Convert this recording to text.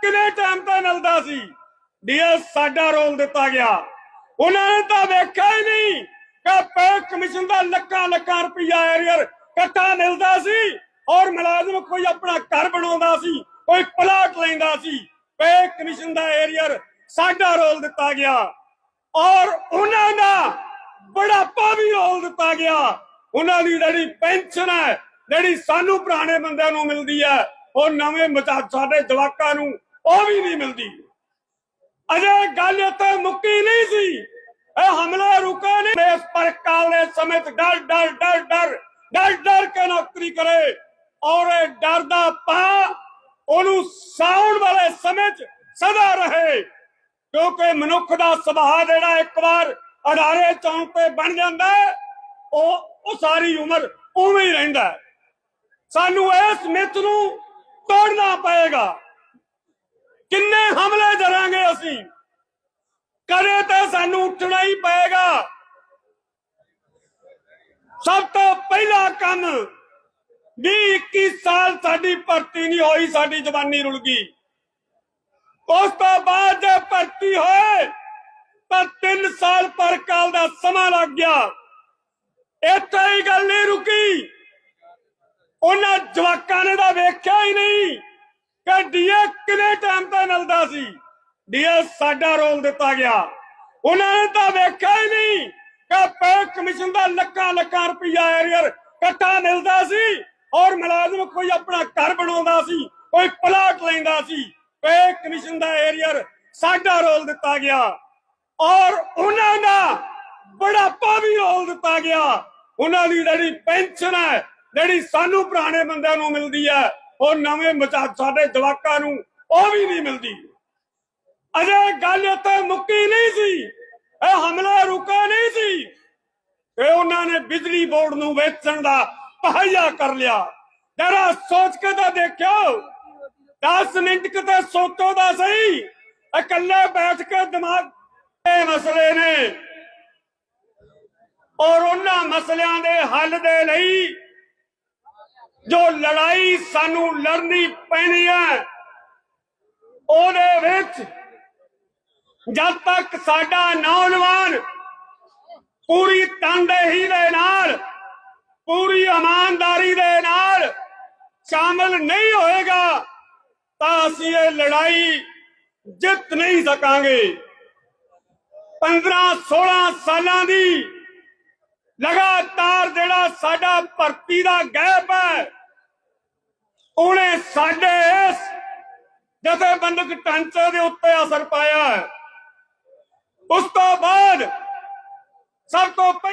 ਕਿੰਨੇ ਟਾਈਮ ਤੇ ਮਿਲਦਾ ਸੀ? ਡੀਐਸ ਸਾਡਾ ਰੋਲ ਦਿੱਤਾ ਗਿਆ। ਉਹਨਾਂ ਨੇ ਤਾਂ ਵੇਖਿਆ ਹੀ ਨਹੀਂ ਕਿ ਪੇ ਕਮਿਸ਼ਨ ਦਾ ਲੱਖਾਂ ਲੱਖਾਂ ਰੁਪਈਆ ਏਰੀਅਰ ਇਕੱਠਾ ਮਿਲਦਾ ਸੀ ਔਰ ਮੁਲਾਜ਼ਮ ਕੋਈ ਆਪਣਾ ਘਰ ਬਣਾਉਂਦਾ ਸੀ, ਕੋਈ ਪਲਾਟ ਲੈਂਦਾ ਸੀ। ਪੇ ਕਮਿਸ਼ਨ ਦਾ ਏਰੀਅਰ ਸਾਡਾ ਰੋਲ ਦਿੱਤਾ ਗਿਆ। ਔਰ ਉਹਨਾਂ ਦਾ ਬੜਾਪਾ ਵੀ ਰੋਲ ਦਿੱਤਾ ਗਿਆ। ਉਹਨਾਂ ਦੀ ਜਿਹੜੀ ਪੈਨਸ਼ਨ ਹੈ, ਜਿਹੜੀ ਸਾਨੂੰ ਪੁਰਾਣੇ ਬੰਦਿਆਂ ਨੂੰ ਮਿਲਦੀ ਹੈ, ਉਹ ਨਵੇਂ ਸਾਡੇ ਜਵਾਕਾਂ ਨੂੰ ਉਹ ਵੀ ਨਹੀਂ ਮਿਲਦੀ। ਅਜੇ ਗੱਲ ਇੱਥੇ ਮੁੱਕੀ ਨਹੀਂ ਸੀ। ਇਹ ਹਮਲਾ ਰੁਕਾ ਨਹੀਂ। ਇਸ ਪਰ ਕਾਲੇ ਸਮੇਂ ਡਰ ਡਰ ਡਰ ਡਰ ਡਰ ਡਰ ਕੇ ਨੌਕਰੀ ਕਰੇ। ਔਰ ਇਹ ਡਰ ਪਾ ਉਹਨੂੰ ਸਾਉਣ ਵਾਲੇ ਸਮੇਂ 'ਚ ਸਦਾ ਰਹੇ। ਕਿਉਂਕਿ ਮਨੁੱਖ ਦਾ ਸੁਭਾਅ ਜਿਹੜਾ ਇੱਕ ਵਾਰ ਅਡਾਰੇ ਚੌਂਕ ਤੇ ਬਣ ਜਾਂਦਾ ਉਹ ਉਹ ਸਾਰੀ ਉਮਰ ਉਵੇਂ ਹੀ ਰਹਿੰਦਾ ਸਾਨੂੰ ਇਸ ਮਿੱਥ ਨੂੰ ਤੋੜਨਾ ਪਏਗਾ। ਕਿੰਨੇ ਹਮਲੇ ਜਰਾਂਗੇ ਅਸੀਂ? ਕਦੇ ਤਾਂ ਸਾਨੂੰ ਉੱਠਣਾ ਹੀ ਪਏਗਾ। ਸਭ ਤੋਂ ਪਹਿਲਾ ਕੰਮ 20 21 ਸਾਲ ਸਾਡੀ ਭਰਤੀ ਨਹੀਂ ਹੋਈ, ਸਾਡੀ ਜਵਾਨੀ ਰੁਲ ਗਈ। ਉਸ ਤੋਂ ਬਾਅਦ ਜੇ ਭਰਤੀ ਹੋਏ, ਤਾਂ 3 ਸਾਲ ਪਰ ਕਾਲ ਦਾ ਸਮਾਂ ਲੱਗ ਗਿਆ। ਇੱਥੇ ਹੀ ਗੱਲ ਨਹੀਂ ਰੁਕੀ। ਉਹਨਾਂ ਜਵਾਕਾਂ ਨੇ ਤਾਂ ਵੇਖਿਆ ਹੀ ਨਹੀਂ। ਕਿ ਡੀਏ ਕਿੰਨੇ ਟਾਈਮ ਤੇ ਮਿਲਦਾ ਸੀ? ਡੀਏ ਸਾਡਾ ਰੋਲ ਦਿੱਤਾ ਗਿਆ। ਉਹਨਾਂ ਨੇ ਤਾਂ ਵੇਖਿਆ ਹੀ ਨਹੀਂ ਕਿ ਪੇ ਕਮਿਸ਼ਨ ਦਾ ਲੱਖਾਂ ਲੱਖਾਂ ਰੁਪਈਆ ਏਰੀਅਰ ਇਕੱਠਾ ਮਿਲਦਾ ਸੀ ਔਰ ਮੁਲਾਜ਼ਮ ਕੋਈ ਆਪਣਾ ਘਰ ਬਣਾਉਂਦਾ ਸੀ, ਕੋਈ ਪਲਾਟ ਲੈਂਦਾ ਸੀ। ਪੇ ਕਮਿਸ਼ਨ ਦਾ ਏਰੀਅਰ ਸਾਡਾ ਰੋਲ ਦਿੱਤਾ ਗਿਆ। ਔਰ ਉਹਨਾਂ ਦਾ ਬੜਾਪਾ ਵੀ ਰੋਲ ਦਿੱਤਾ ਗਿਆ। ਉਹਨਾਂ ਦੀ ਜਿਹੜੀ ਪੈਨਸ਼ਨ ਹੈ, ਜਿਹੜੀ ਸਾਨੂੰ ਪੁਰਾਣੇ ਬੰਦਿਆਂ ਨੂੰ ਮਿਲਦੀ ਹੈ ਉਹ ਨਵੇਂ ਸਾਡੇ ਜਵਾਕਾਂ ਨੂੰ ਉਹ ਵੀ ਨਹੀਂ ਮਿਲਦੀ। ਅਜੇ ਗੱਲ ਇੱਥੇ ਮੁੱਕੀ ਨਹੀਂ ਸੀ। ਇਹ ਹਮਲਾ ਰੁਕਾ ਨਹੀਂ ਸੀ। ਇਹ ਉਹਨਾਂ ਨੇ ਬਿਜਲੀ ਬੋਰਡ ਨੂੰ ਵੇਚਣ ਦਾ ਪਹਾਇਆ ਕਰ ਲਿਆ। ਜਰਾ ਸੋਚ ਕੇ ਤਾਂ ਦੇਖਿਓ। 10 ਮਿੰਟ ਕਿਤੇ ਸੋਚੋ ਦਾ ਸਹੀ। ਇਕੱਲੇ ਬੈਠ ਕੇ ਦਿਮਾਗ ਇਹ ਮਸਲੇ ਨੇ। ਔਰ ਉਹਨਾਂ ਮਸਲਿਆਂ ਦੇ ਹੱਲ ਦੇ ਲਈ ਜੋ ਲੜਾਈ ਸਾਨੂੰ ਲੜਨੀ ਪੈਣੀ ਹੈ, ਉਹਦੇ ਵਿੱਚ ਜਦ ਤੱਕ ਸਾਡਾ ਨੌਜਵਾਨ ਪੂਰੀ ਤਨਦੇਹੀ ਦੇ ਨਾਲ, ਪੂਰੀ ਇਮਾਨਦਾਰੀ ਦੇ ਨਾਲ ਸ਼ਾਮਲ ਨਹੀਂ ਹੋਏਗਾ, ਤਾਂ ਅਸੀਂ ਇਹ ਲੜਾਈ ਜਿੱਤ ਨਹੀਂ ਸਕਾਂਗੇ। 15 16 ਸਾਲਾਂ ਦੀ ਲਗਾਤਾਰ ਜਿਹੜਾ ਸਾਡਾ ਭਰਤੀ ਦਾ ਗੈਪ ਹੈ, ਉਹਨੇ ਸਾਡੇ ਇਸ ਜਥੇਬੰਦਕ ਢਾਂਚੇ ਦੇ ਉੱਤੇ ਅਸਰ ਪਾਇਆ ਹੈ। ਉਸ ਤੋਂ ਬਾਅਦ ਸਭ ਤੋਂ